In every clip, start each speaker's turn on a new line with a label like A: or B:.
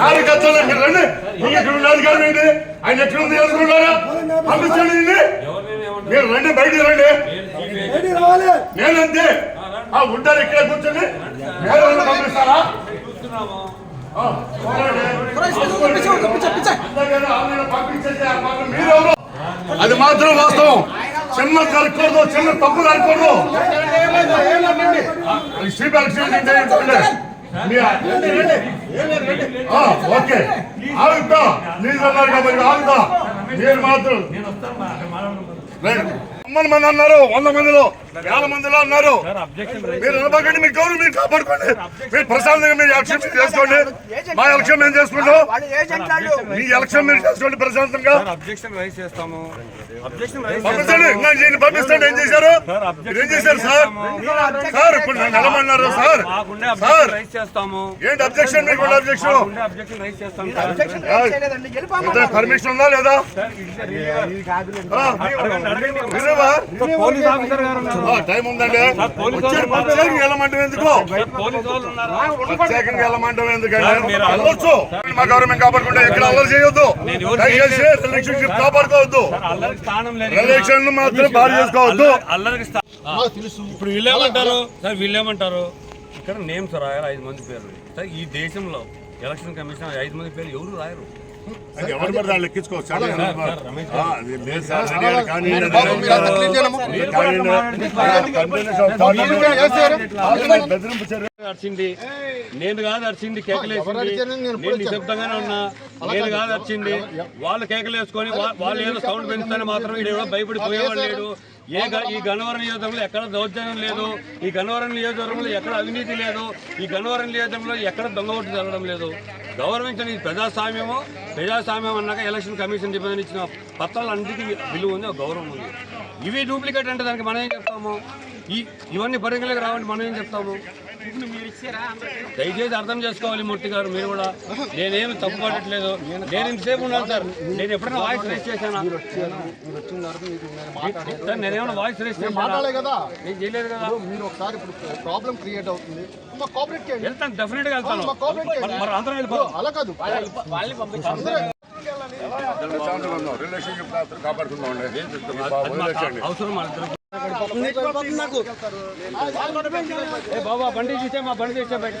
A: కార్యకర్తలు రండి. ఏంటి ఆయన ఎక్కడ ఉంది అనుకుంటారా పంపించండి. మీరు? రండి బయటికి రండి. నేనంతే. ఆ ఉంటారు ఇక్కడే కూర్చొని పంపిస్తారా? అది మాత్రం వాస్తవం. చిన్న జరగకూడదు చిన్న తప్పు జరగకూడదు. శ్రీపాల్ ఓకే. ఆగుతా. అన్నారు కాబట్టి ఆగుతా. మీరు మాత్రం మంది అన్నారు వంద మందిలో. వేల మందిలో అన్నారు మీరు నిలబడండి మీ గౌరవం మీరు కాపాడుకోండి. మీరు ప్రశాంతంగా మీరు ఎలక్షన్ చేసుకోండి. మా ఎలక్షన్ మేము చేసుకుంటాం. మీ ఎలక్షన్ మీరు చేసుకోండి ప్రశాంతంగా.
B: అబ్జెక్షన్ రైజ్ చేస్తాము. అబ్జెక్షన్ రైజ్
A: పంపించండి పంపిస్తాను. ఏం చేశారు? ఏం చేశారు సార్? సార్ ఇప్పుడు నన్ను నిలమన్నారు సార్.
B: మాకుండే
A: సార్
B: అబ్జెక్షన్ రైజ్ చేస్తాము.
A: ఏంటి అబ్జెక్షన్ మీకు అబ్జెక్షన్. పర్మిషన్ ఉందా లేదా?
B: పోలీస్ ఆఫీసర్ గారు ఉన్నారు.
A: టైం ఉందండి. వచ్చారు వెళ్ళమంటాం ఎందుకు? ప్రత్యేకంగా వెళ్ళమంటాం ఎందుకండి? వెళ్ళొచ్చు. మా గవర్నమెంట్ కాపాడుకుంటే ఎక్కడ అల్లరి చేయొద్దు. రిలేషన్షిప్ కాపాడుకోవద్దు. రిలేషన్ మాత్రం బాగా చేసుకోవద్దు.
B: ఇప్పుడు వీళ్ళేమంటారు సార్ వీళ్ళేమంటారు ఇక్కడ నేమ్స్ రాయాలి ఐదు మంది పేర్లు. సార్ ఈ దేశంలో ఎలక్షన్ కమిషన్ ఐదు మంది పేర్లు ఎవరు రాయరు
A: అది ఎవరు మీరు కానీ కంటిన్యూస్ బెదిరింపు చర్య
B: నేను కాదు అరిచింది కేకలేసింది నేను నిశ్శబ్దంగానే ఉన్నా. నేను కాదు. అరిచింది. వాళ్ళు కేకలేసుకొని వాళ్ళు ఏదో సౌండ్ పెంచుతానే మాత్రం ఎవడో భయపడిపోయేవాడు లేడు. ఏ ఈ గన్నవరం నియోజకంలో ఎక్కడ దౌర్జన్యం లేదు. ఈ గన్నవరం నియోజకవర్గంలో ఎక్కడ అవినీతి లేదు. ఈ గన్నవరం నియోజకంలో ఎక్కడ దొంగ ఓటు జరగడం లేదు. గౌరవించిన ప్రజాస్వామ్యము ప్రజాస్వామ్యం అన్నాక ఎలక్షన్ కమిషన్ నిబంధన ఇచ్చిన పత్రాలన్నిటికీ విలువ ఉంది గౌరవం ఉంది. ఇవి డూప్లికేట్ అంటే దానికి మనం ఏం చెప్తాము? ఈ ఇవన్నీ పరిగణలోకి రావండి మనం ఏం చెప్తాము? దయచేసి అర్థం చేసుకోవాలి మూర్తి గారు మీరు కూడా. నేనేమి తప్పు పడట్లేదు. నేను ఇంతసేపు ఉన్నాను సార్. నేను ఎప్పుడైనా వాయిస్ రేస్ చేశానా? సార్ నేనేమైనా వాయిస్ రేస్
C: కదా.
B: నేను చేయలేదు కదా.
C: మీరు ఒకసారి ఇప్పుడు ప్రాబ్లం క్రియేట్ అవుతుంది. మా కోఆపరేట్ చేయండి.
B: వెళ్తాను డెఫినెట్గా వెళ్తాను
C: మా కోఆపరేట్
B: మరి-
C: చేయండి.
B: మరి అందరం వెళ్ళిపో
C: అలా కాదు.
A: రిలేషన్షిప్ కాపాడుకుందాం
B: అవసరం మన బాబా బండి చూసే మా బండి చూసే బయట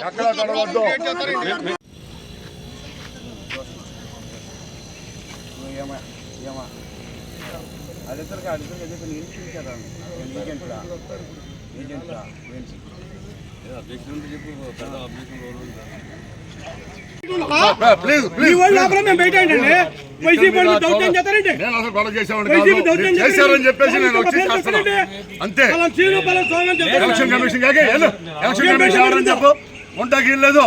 A: ఎక్కడ తడవద్దు ప్లీజ్ ప్లీజ్ ఏజెంట్ చేశారని చెప్పేసి నేను వచ్చి చేస్తున్నాను అంతే ఎలక్షన్ కమిషన్ ఎలక్షన్ కమిషన్ ఎవరని చెప్పు లేదు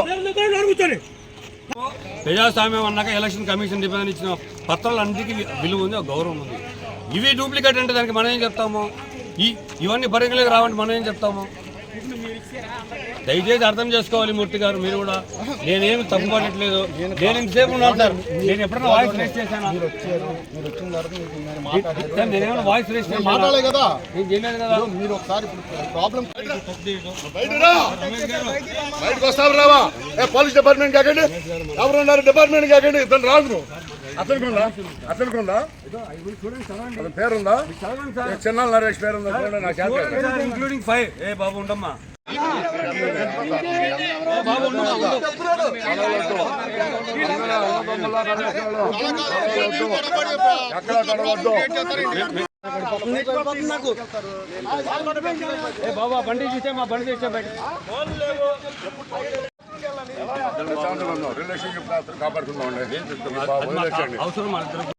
B: ప్రజాస్వామ్యం అన్నాక ఎలక్షన్ కమిషన్ నిబంధన ఇచ్చిన పత్రాలన్నిటికీ విలువ ఉంది గౌరవం ఉంది. ఇవి డూప్లికేట్ అంటే దానికి మనం ఏం చెప్తాము? ఈ ఇవన్నీ పరిగణలోకి రావండి మనం ఏం చెప్తాము? దయచేసి అర్థం చేసుకోవాలి మూర్తి గారు మీరు కూడా. నేనేమి తప్పు పడట్లేదు. నేను ఇంతసేపు ఉన్నాను సార్ నేను ఎప్పుడైనా వాయిస్ రేస్ చేశానా? నేనేమైనా వాయిస్ రేస్
C: మాట్లాడాలి కదా.
B: నేను చేయలేదు కదా.
C: మీరు ఒకసారి ప్రాబ్లం.
A: బయటకు వస్తావు రావా ఏ పోలీస్ డిపార్ట్మెంట్ కాకండి ఎవరు ఉన్నారు డిపార్ట్మెంట్ కాకండి ఇతను రాదు అతనికి ఉందా? అతనికి ఉందా? అతని పేరుందా? చిన్న నరేష్ పేరుందా? చూడండి నా చేత
B: ఇంక్లూడింగ్ ఫైవ్ ఏ బాబు ఉండమ్మా.
A: ఎక్కడ తడవద్దు
B: ఏ బాబా బండి చూసే మా బండి చూసే బయట.
A: రిలేషన్షిప్ కాపాడుకుందాం వదిలేసండి
B: అవసరం.